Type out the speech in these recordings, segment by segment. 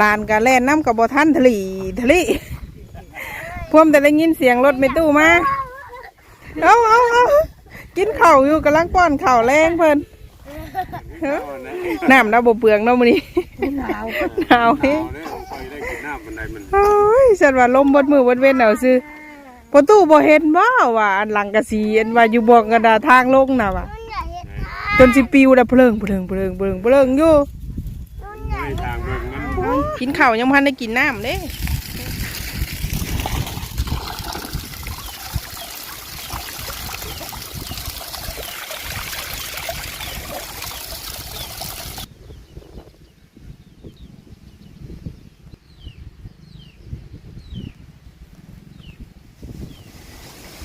ลานกะแล่นน้ำกับบ่ทันทะลีทะลีพวมแต่ได้ยินเสียงรถไม่ตู้มาเอาเอาเอากินข้าวอยู่กำลังป้อนข้าวแรงเพิ่นเฮ้อน้ำเราบ่เปลืองเนาะมื้อนี้หนาวหนาวเฮ้เอาเนี่ยคอยได้กินน้ำบันไดมันโอ้ยฉันว่าลมบดมือบดเว้นเอาซื้อประตูบ่เห็นบ่ว่าอันหลังกะสีอันว่าอยู่บอกกระดาทางลงน่ะว่ะจนสิปิวแล้วเพลิงเพลิงเพลิงเพลิงเพลิงอยู่ไม่ทางเบิ่งมัน กินข้าวยังพันได้กินน้ำเด้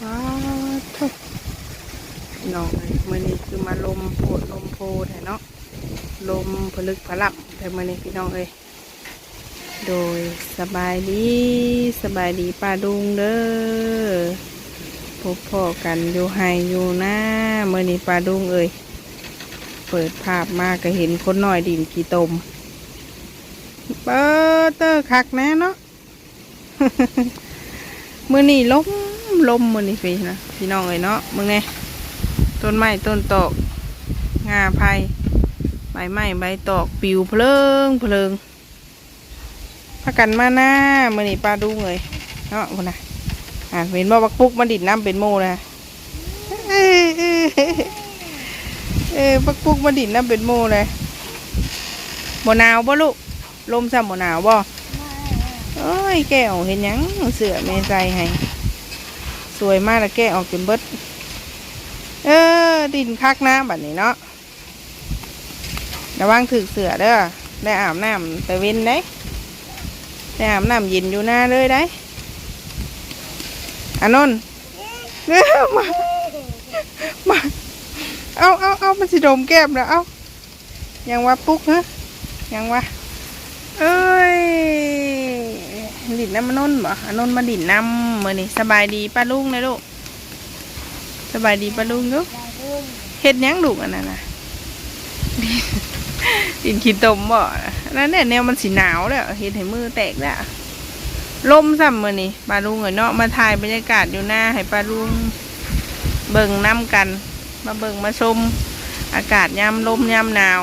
ว้าวทุกน้องเลยมื่อนี้คือมาลมโพดลมโพดเนาะลมผลึกผลับแต่มื่อนี้พี่น้องเอ้ย โดยสบายดีสบายดีป้าดุงเด้อพบพ่อกันอยู่ไฮอยู่หน้าเมื่อนี้ป้าดุงเอ้ยเปิดภาพมาก็เห็นคนหน้อยดินกี่ตมเปิดเตอร์คักแน่เนาะมื่อนี้ลมลมมื่อนี้พี่นะพี่น้องเอ้ยเนาะมึงไงต้นไม้ต้นตอกงาไผ่ใบไม้ใบตอกปิวเพลิงเพลิง พักกันมาหน้ามือนี้ปลาดูเลยเนาะคนน่ะอ่าเห็นบ่บักปุกมันดิดน้ำเป็นโมนะเออเออเออบักปุกมันดิดน้ำเป็นโมเลยบ่หนาวบ่ลูกลมซ้ำบ่หนาวบ่เอ้ยแกออกเห็นยังเสือแม่ใจให้สวยมากแล้วแกออกจนเบิดเออดินคักน้ำแบบนี้เนาะระวังถึกเสือเด้อได้อาบน้ำแต่เว้นได้ ไปอาบน้ำเย็นอยู่หน้าเลยได้อานนท์เอ้อมา มา เอาเอาเอามันสิดมแก้มแล้วเอายังว่าปุ๊กฮะยังว่าเอ้ยดินน้ำมันนนท์บ่อานนท์มาดินน้ำมือนี่สบายดีป้าลุงเลยลูก สบายดีป้าลุงลูกเฮ็ดยังลูกอันนั้นน่ะ ดินขี้ตมบ่นั่นเนี่ยแนวมันสีหนาวแล้วเห็นให้มือแตกแล้วลมซ้ำมือนี่ปลาลุงเอ๋ยเนาะมาถ่ายบรรยากาศอยู่หน้าให้ปลาลุงเบิ่งน้ำกัน มาเบิ่งมาชมอากาศยามลมยามหนาว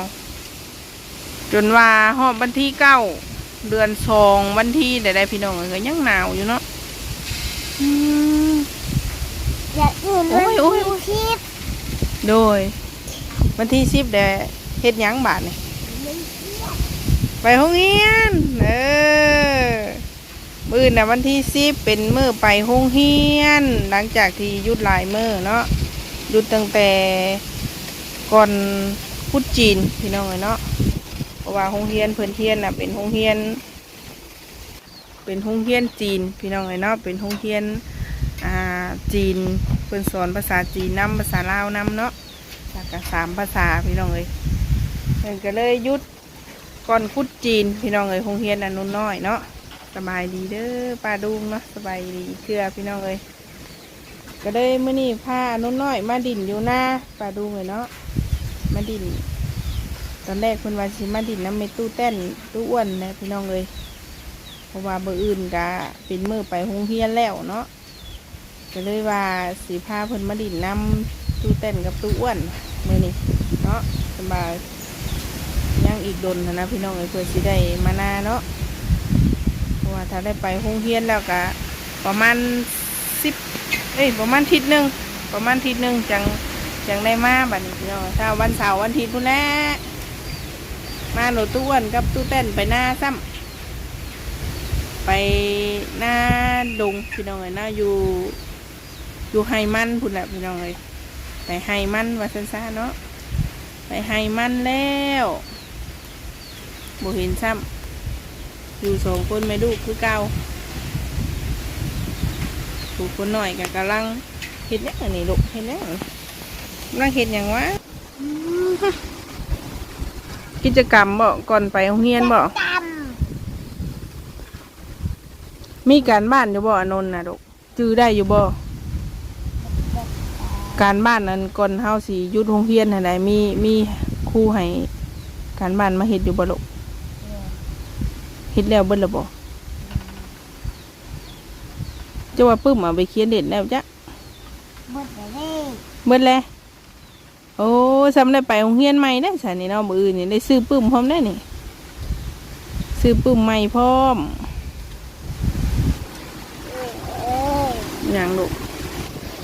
จนว่าหอบวันที่เก้าเดือนสองวันที่ใดๆพี่น้องเอ๋ยยังหนาวอยู่เนาะอืมอย่าอื่นโอ้ยโอ้ยโอ้ยคลิปโดย วันที่สิบเดเฮ็ดหยังบาทนี่ ไปห้องเรียนเออมือน่ะวันที่สิบเป็นมือไปห้องเรียน หลังจากที่ยุดหลายมือเนาะยุดตั้งแต่ก่อนพุธจีนพี่น้องเอ้ยเนาะเพราะว่าห้องเรียนเพิ่นเรียนน่ะเป็นห้องเรียน เป็นห้องเรียนจีนพี่น้องเอ้ยเนาะเป็นห้องเรียนอ่าจีนเพิ่นสอนภาษาจีนนำภาษาลาวนำเนาะแล้วก็สามภาษาพี่น้องเอ้ยเพิ่นก็เลยยุด ก่อนพุดจีนพี่น้องเอ้ยคงเฮียนอันนุ่นน้อยเนาะสบายดีเด้อป้าดุงเนาะสบายดีเชื่อพี่น้องเอ้ยก็เลยมื่อนี้พาอันนุ่นน้อย มาดินอยู่หน้าป้าดุงเลยเนาะมาดิน ตอนแรกคุณวาสิมาดินน้ำไม่ตู้เต้นตู้อ้วนนะพี่น้องเอ้ยเพราะว่าเบอร์อื่นกะเป็นมือไปหงเฮียนแล้วเนาะก็เลยว่าสีพาเพิ่นมาดินน้ำตู้เต้นกับตู้อ้วนมื่อนี้เนาะสบาย ยังอีกดนนนะพี่น้องเอ้ยเพื่อสิได้มานาเนาะเพราะว่าถ้าได้ไปโรงเรียนแล้วก็ประมาณสิบเอ้ยประมาณทิศหนึ่งประมาณทิศหนึ่งจังจังได้มาบัดนี้พี่น้องถ้าวันเสาร์วันอาทิตย์พุ่นแหละมาโหลตู้อ้วนกับตู้เต้นไปหน้าซ้ำไปหน้าดงพี่น้องเอ้ยหน้าอยู่อยู่ไฮมันพุ่นแหละพี่น้องเอ้ยไปไฮมันว่าซั่นๆเนาะไปไฮมันแล้ว บ่เห็นซ้ำอยู่สองคนไม่ดูคือเก่าถูกคนหน่อยกับกำลังเห็ดหยังอันนี้ลูกเห็ดหยังกำลังเห็ดหยังวะอืมฮะกิจกรรมบ่ก่อนไปโรงเรียนบ่จมีการบ้านอยู่บ่อานนท์นะลูกจื้อได้อยู่บ่การบ้านนั้นก่อนเฮาสิหยุดโรงเรียนหั่นใดมีมีครูให้การบ้านมาเฮ็ดอยู่บ่ลูกำ เฮ็ดแล้วเบิดและบ่จะว่าปึ้มเอาไปเขียนเด่นแล้วจ้ะหมดเลยเบิดแล้วโอ้สำได้ไปโรงเรียนใหม่ได้สันนี่เนาะมื้ออื่นนี่ได้ซื้อปึ้มพร้อมได้นี่ซื้อปึ้มใหม่พร้อมออหยังลูก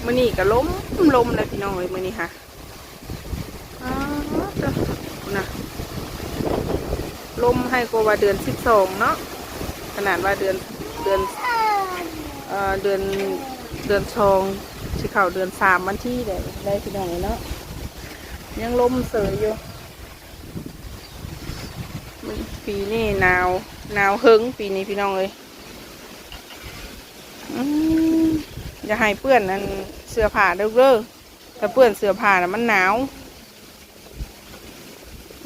มื้อนี้ก็ล้มล้มเลยพี่น้องเอ้ยมื้อนี้ค่ะอ้าวเจ้านะ ลมให้กว่าเดือน12เนาะขนาดว่าเดือนเดือนเอ่อเดือนเดือนชองสิเข้าเดือนสามวันที่ได้ได้พี่น้องเนาะยังลมเสยอยู่ปีนี้หนาวหนาวเฮิงปีนี้พี่น้องเลยอืมอย่าให้เปื้อนนั่นเสื้อผ้าเด้อเด้อถ้าเปื้อนเสื้อผ้าน่ะมันหนาว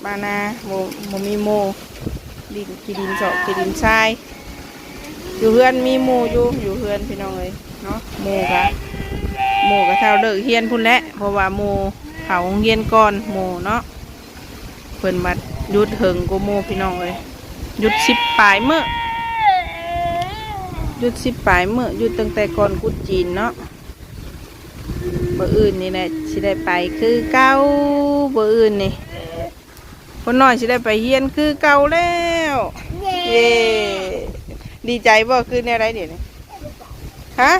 บานาโมโมมีโมดินกีดินเจาะกีดินทรายอยู่เพื่อนมีหมูอยู่อยู่เพื่อนพี่น้องเลยเนาะหมูกะหมูกะเท่าเลิกเฮียนพุ่นแหละเพราะว่าหมูเขาเฮียนก่อนหมูเนาะเพิ่นบัดหยุดเหิงกูหมูพี่น้องเลยหยุดสิบปลายเมื่อหยุดสิบปลายเมื่อหยุดตั้งแต่ก่อนกุดจีนเนาะบ่อื่นนี่แหละสิได้ไปคือเก้าบ่อื่นนี่ คนน้อยสิได้ไปเฮียนคือเก่าแล้ว เย้ดีใจบ่คือแนวไรเดี๋ยวนี้ฮะ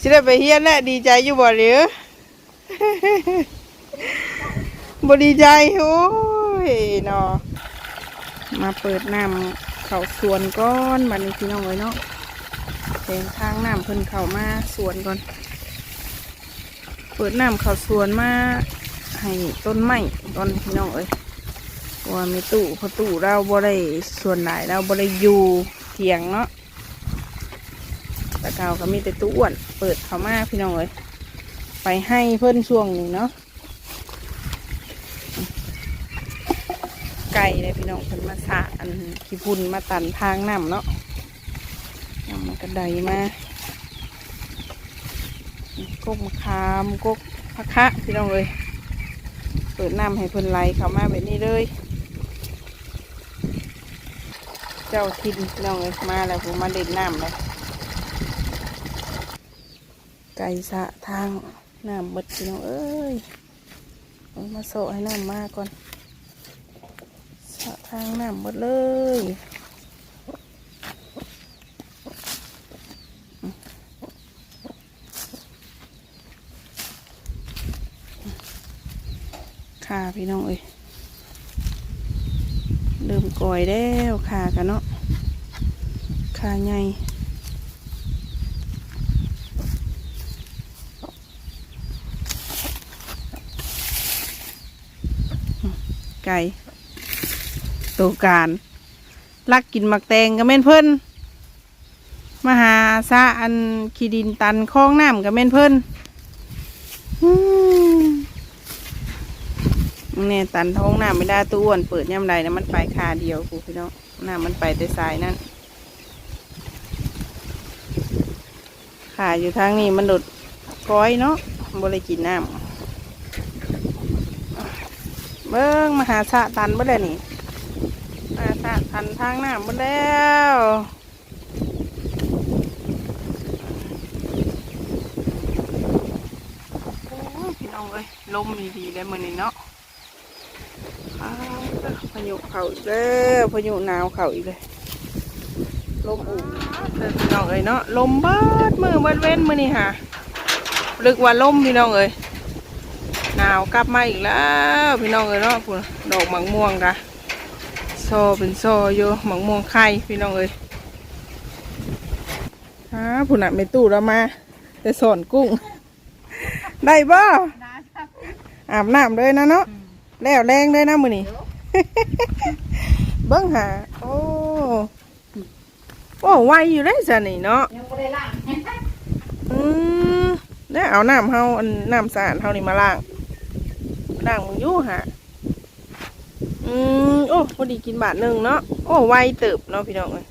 สิได้ไปเฮียนแล้วดีใจอยู่บ่หรือบ่ดีใจโอ้ยเนาะมาเปิดน้ำเขาสวนก้อนบัดนี้พี่น้องไว้เนาะแสงทางน้ำเพิ่นเข้ามาสวนก่อน เปิดน้ำเขาสวนมา ให้ต้นไม้ก่อนพี่น้องเอ้ยว่ามีตู้พราะตู้เราบ่ได้ส่วนไหนเราบ่ได้อยู่เถียงเนาะแต่เก่าก็มีแต่ตู้อ้วนเปิดเขามาพี่น้องเลยไปให้เพิ่นช่วงหนึ่งเนาะไก่เลยพี่น้องเพิ่นมาสาอันขี้พุ่นมาตันทางน้ำเนาะนำมากระไดมากกมะขามกกพะคะพี่น้องเลย เปิดน้ำให้เพิ่นไหลเข้ามาแบบนี้เลย เจ้าทินน้องเอ้ยมาแล้วผมมาเล่นน้ำเลยไก่สะทางน้ำบดพี่น้องเอ้ยมาโซให้น้ำมาก่อนสะทางน้ำบดเลย พี่น้องเอ้ยเริ่มก่อยแล้วขากันเนาะขาใหญ่ไก่ตัวการลักกินหมักแตงกับแม่นเพิ่นมหาซาอันขีดินตันคลองน้ำกับแม่นเพิ่นอืม เนี่ยตันท้องหน้ำไม่ได้ตู้อ้วนเปิดย่ำใดนะมันไปคาเดียวกูพี่น้องหน้ำมันไปแต่สายนั่นขาอยู่ทางนี้มันหลุดก้อยเนาะบริกินน้ำเบิ้งมหาสะตันบ่ได้นี่มหาสะตันทางน้ำบ่แล้วโอ้พี่น้องเอ้ยลมดีๆเลยมือนี้เนาะ พายุเข่าอีกแล้วพายุหนาวเข่าอีกเลยลมอู่นพี่น้องเอ้ยเนาะลมเบิดมือเบิดเว้นมือนี่ค่ะลึกว่าลมพี่น้องเอ้ยหนาวกลับมาอีกแล้วพี่น้องเอ้ยเนาะพุ่นดอกหมังม่วงกะโซเป็นโซอยู่หมังม่วงไข่พี่น้องเอ้ยฮะพุ่นอะไม่ตู้เรามาแต่สอนกุ้งได้บ่อาบน้ำเลยนะเนาะ แล้วแรงเลยนะมือนี่เบิ้งหาโอ้โอ้ไวอยู่ได้จ้ะนี่เนาะยังไม่ได้ล่างอืมแล้วเอาน้ำเฮาอันน้ำสะอาดเฮานี่มาล้างล้างมึงอยู่ฮะอืมโอ้พอดีกินบาทหนึ่งเนาะโอ้ไวเติบเนาะพี่น้องเอ้ย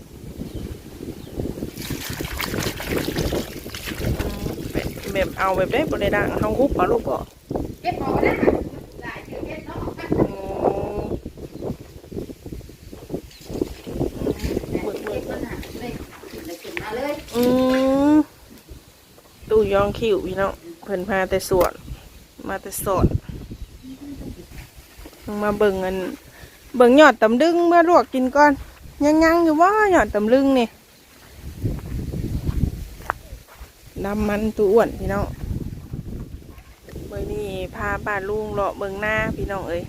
แบบเอาแบบได้บ่ได้ล้างเฮาฮุบเอาลูกบ่เก็บพอได้หลายเก็บเนาะ โอ้ ยองคิวพี่น้องเพิ่นพาแต่สวนมาแต่สอนมาเบิ่งอันเบิ่งยอดตำลึงเมื่อลวกกินก่อนยังยังอยู่ว่ายอดตำลึงนี่น้ำมันตัวอ้วนพี่น้องเมื่อนี้พาป้าลุงเลาะเบิ่งหน้าพี่น้องเอ้ย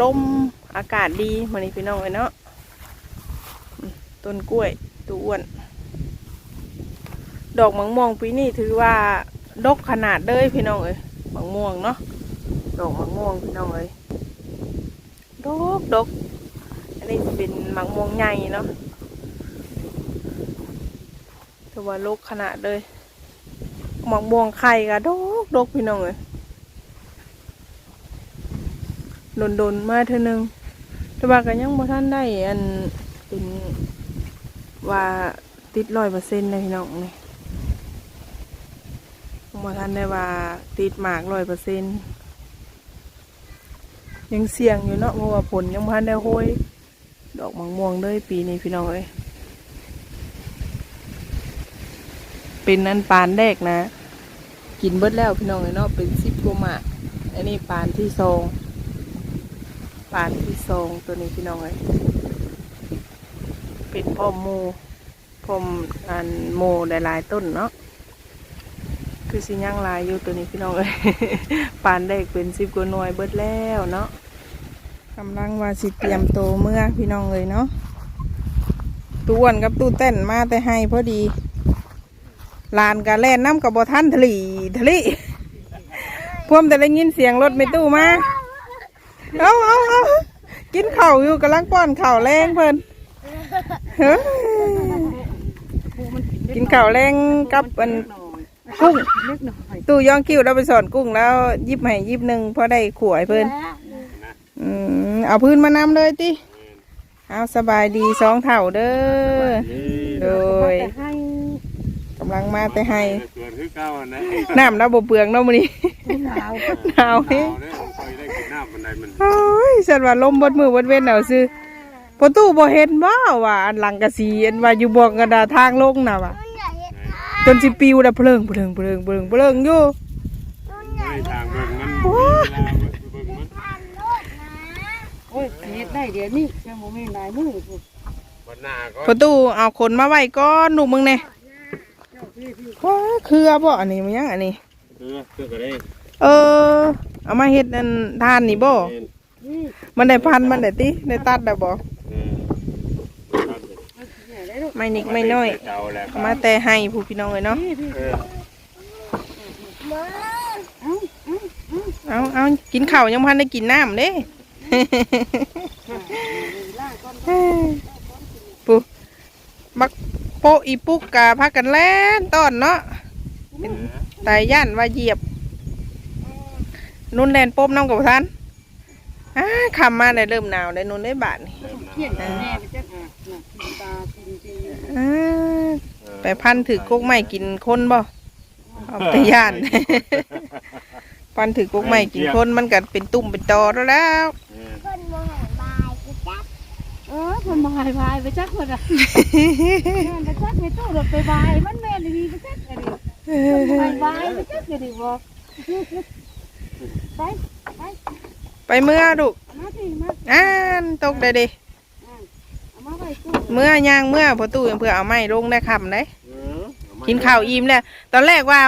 ลมอากาศดีมื่อนี้พี่น้องเอ้ยเนาะต้นกล้วยตัวอ้วน ดอกมะม่วงปีนี้ถือว่าดกขนาดเลยพี่น้องเอ้ยมะม่วงเนาะดอกมะม่วงพี่น้องเอ้ยดกดกอันนี้สิเป็นมะม่วงใหญ่เนาะถือว่าลกขนาดเลยมะม่วงไข่ก็ดกดกพี่น้องเอ้ยโดนโดนๆมาเท่อนึงแต่ว่าก็ยังบ่ทันได้อันเป็นว่าติดร้อยเปอร์เซ็นต์เลยพี่น้องนี่ บ่ทันได้ว่าติดหมากร้อยเปอร์เซ็นยังเสี่ยงอยู่เนาะเพราะว่าผลยังบ่ทันได้โหยดอกมะม่วงเลยปีนี้พี่น้องเอ้ยเป็นนันปานแรกนะ กินเบิดแล้วพี่น้องเอ้ยเนาะเป็นสิบกมาอันนี้ปานที่สองปานที่สองตัวนี้พี่น้องเอ้ยเป็นพ่อมโมพ่อมอันโมหลายๆต้นเนาะ คือสิย่างลายอยู่ตัวนี้พี่น้องเอ้ยปานได้เป็นสิบกว่าหน่วยเบิดแล้วเนาะกำลังว่าสิเตรียมโตเมื่อพี่น้องเลยเนาะตู้อ้วนกับตู้เต้นมาแต่ให้พอดีลานกะแล่นน้ำกับบท่านทะลีทะลีพวมแต่ได้ยินเสียงรถไม่ตู้มาเอาเอาเอากินข้าอยู่กำลังป้อนข้าแรงเพิ่นเฮ้กินข้าแรงกับอัน กุ้งตู้ย่องคิ้วเราไปสอนกุ้งแล้วยิบให้ยิบหนึ่งพอได้ขวยเพิ่นอืมเอาพื้นมานำเลยติเอาสบายดีสองเท่าเด้อโดยกำลังมาแต่ให้ส่วนคือเก้าอันนะน้ำเราบ่เปลืองเนาะมื้อนี้หนาวหนาวเอาเฮ้เลยคอยได้กินน้ำบันไดมันโอ้ยฉันว่าลมบดมือบดเว้นเอาซื้อพอตู้บ่เห็นบ่ว่าอันหลังกะสีอันว่าอยู่บอกกระดาทางลงน่ะว่ะ จนสิปิวแล้วเพลิงเพลิงเพลิงเพลิงเพลิงอยู่ไม่ทางเบิ่งมันเวลาเบิ่งมันโอ้ยเฮ็ดได้เดี๋ยวนี้ยังบ่มีหลายมือพุ่นวันหน้าก็ประตูเอาคนมาไว้ก่อนลูกมึงเนี่ยว้าเครือบ่อันนี้มันยังอันนี้เออเพื่อก็ได้เออเอามาเฮ็ดอันทานนี่บ่นี่มันได้พันมันได้ติได้ตัดได้บ่เออเนี่ย ได้ลูกไม่นิกไม่น้อยเจ้าแหละเอามาแต่ให้ผู้พี่น้องเลยเนาะนี่พี่เออเอ้าเอ้าเอาเอากินข้าวยังพันได้กินน้ำเด้ล่างก่อนปูบักโปะอีปุกกะพากันแล่นต้อนเนาะเป็นตายย่านว่าเหยียบ นุ่นแลนปบน้ำกับท่านอ้าคำมาได้เริ่มหนาวได้นุ่นได้บาทนี่เที่ยงแน่ไปจัก อะน่ะกินตากินจริงอ่าไปพันถือกกไม้กินคนบ่เอาแต่ย่าน พันถือกกไม้กินคนมันก็เป็นตุ่มเป็นตอแล้วแล้วคนบ่บายไปจักเออคนบายบายไปจักหมดอะแม่นไปจักไปตู้รถไปบายมันแม่นดีไปจักอันนี้บายบายไปจักอันนี้บ่ไปไปไปเมื่อลูกมาสิมาอ่านตกได้ดิ เอามาไว้ตู้เมื่อย่างเมื่อพอตู้ยังเพื่อเอาไม้ลงได้คำได้เออกินข้าวอิ่มแล้วตอนแรกว่า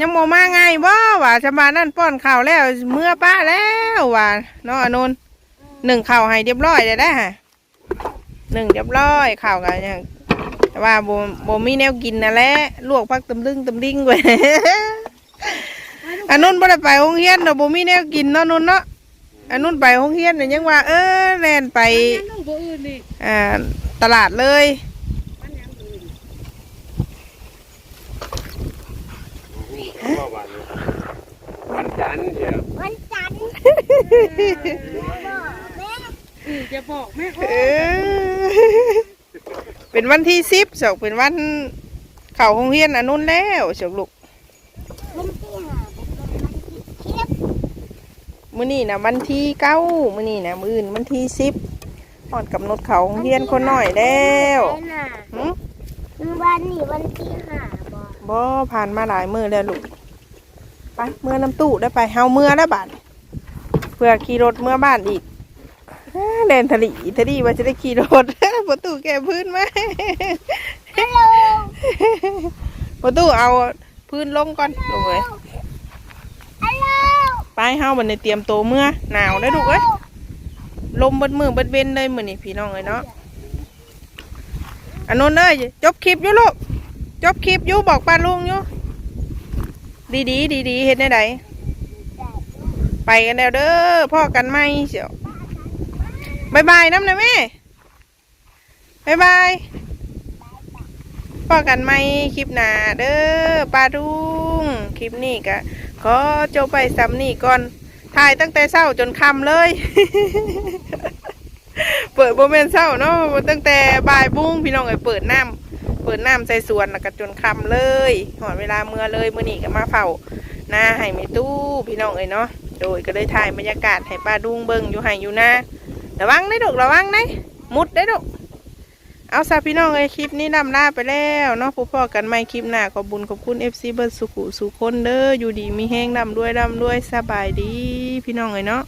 ยังโมมาไงบ่ว่าชาวบ้านนั่นป้อนข้าวแล้วเมื่อป้าแล้วว่าเนาะอนุนหนึ่งข้าวให้เรียบร้อยเลยได้ฮะหนึ่งเรียบร้อยข้าวกันยังแต่ว่าบ่บ่มีแนวกินนั่นแหละลวกพักตำลึงตำลิงไว้อันนู้นบ่ได้ไปโรงเรียนเนาะบ่มีแนวกินเนาะนุ่นเนาะ อันนู้นไปโรงเรียนน่ะยังว่า เออแล่นไปลูกบ่อื่นนี่อ่าตลาดเลยมันยังอื่นว่าวันวันจันทร์เดี๋ยววันจันทร์จะบอกแม่เออเป็นวันที่สิบสองเป็นวันเข้าโรงเรียนอันนู้นแล้วสกลูก วันที่ห้าเป็นวันที่สิบ มื้อนี้นะวันที่เก้ามื้อนี้นะมื้ออื่นวันที่สิบฮอดกำหนดเขาโรงเรียนคนน้อยแล้วหึคือวันนี้วันที่ห้าบอกบ่ผ่านมาหลายมือแล้วลูกไปเมื่อน้ำตู้ได้ไปเฮาเมื่อแล้วบาดเพื่อขี่รถเมื่อบ้านอีกอ้าแดนทะลีทะลีว่าจะได้ขี่รถประตูแก้พื้นไหมฮัลโหลประตูเอาพื้นลงก่อนลงเลยฮัลโหล ไปเฮาบันในเตรียมโตเมื่อหนาวได้อลูกเอ้ยลมเบดมือเบดเวนเลยเหมือนี้พี่น้องเอ้ยเนาะอันนู้นเอ้ยจบคลิปอยู่ลูกจบคลิปอยู่บอกป้าลุงอยู่ดีดีดีดีเฮ็ดได้ไดไปกันแล้วเด้อพ่อกันไหมเสียวบายบายน้ำนะแม่บายบายพ่อกันไหมคลิปหนาเด้อป้าลุงคลิปนี้ก็ อจบไปซ้ำนี่ก่อน ถ่ายตั้งแต่เช้าจนค่ำเลย เปิดโบเมนเช้าเนาะตั้งแต่บ่ายบุ้งพี่น้องเอ้ยเปิดน้ำเปิดน้ำใส่สวนแล้วก็จนค่ำเลยหอดเวลาเมื่อเลยมื่อนี้ก็มาเฝ้าหน้าให้ไม่ตู้พี่น้องเอ้ยเนาะโดยก็เลยถ่ายบรรยากาศให้ป้าดุงเบิงอยู่ให้อยู่นะระวังได้ดอกระวังได้มุดได้ดอก เอาซะพี่น้องเอ้ยคลิปนี้นำลาไปแล้วเนาะพบพ่อกันใหม่คลิปหน้าขอบบุญขอบคุณ FC เบิร์สุขุสุคนเด้ออยู่ดีมีแห้งดำด้วยดำด้วยสบายดี พี่น้องเอ้ยเนาะ